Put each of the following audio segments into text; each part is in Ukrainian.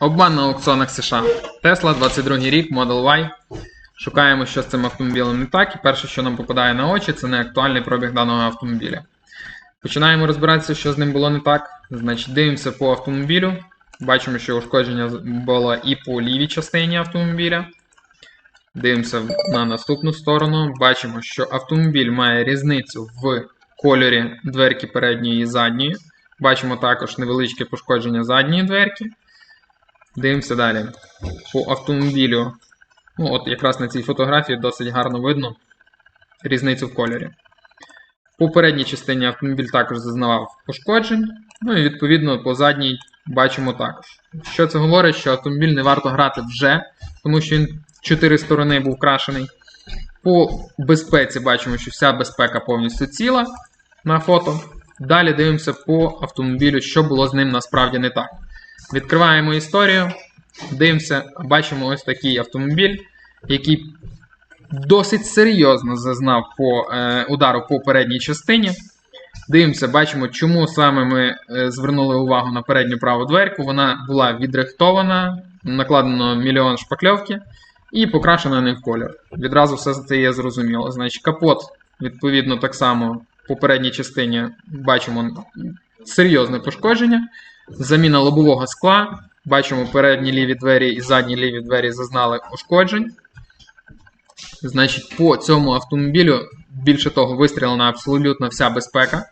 Обман на аукціонах США. Tesla, 22 рік, Model Y. Шукаємо, що з цим автомобілем не так. І перше, що нам попадає на очі, це неактуальний пробіг даного автомобіля. Починаємо розбиратися, що з ним було не так. Значить, дивимося по автомобілю. Бачимо, що ушкодження було і по лівій частині автомобіля. Дивимося на наступну сторону. Бачимо, що автомобіль має різницю в кольорі дверки передньої і задньої. Бачимо також невеличке пошкодження задньої дверки. Дивимося далі. По автомобілю. Ну, от якраз на цій фотографії досить гарно видно різницю в кольорі. По передній частині автомобіль також зазнавав пошкоджень. Ну і відповідно по задній бачимо також. Що це говорить, що автомобіль не варто грати вже, тому що він в чотири сторони був крашений. По безпеці бачимо, що вся безпека повністю ціла на фото. Далі дивимося по автомобілю, що було з ним насправді не так. Відкриваємо історію, дивимося, бачимо ось такий автомобіль, який досить серйозно зазнав по е, удару по передній частині. Дивимося, бачимо, чому саме ми е, звернули увагу на передню праву дверку. Вона була відрихтована, накладено мільйон шпакльовки і покрашена не в кольор. Відразу все це є зрозуміло. Значить, капот, відповідно, так само по передній частині бачимо серйозне пошкодження. Заміна лобового скла. Бачимо, передні ліві двері і задні ліві двері зазнали ушкоджень. Значить, по цьому автомобілю, більше того, вистрілена абсолютно вся безпека.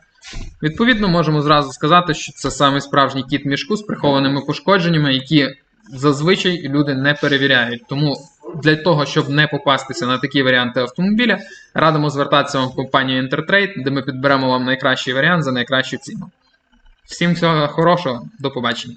Відповідно, можемо зразу сказати, що це саме справжній кіт мішку з прихованими пошкодженнями, які зазвичай люди не перевіряють. Тому для того, щоб не попастися на такі варіанти автомобіля, радимо звертатися вам в компанію Intertrade, де ми підберемо вам найкращий варіант за найкращу ціну. Всім всього хорошого, до побачення.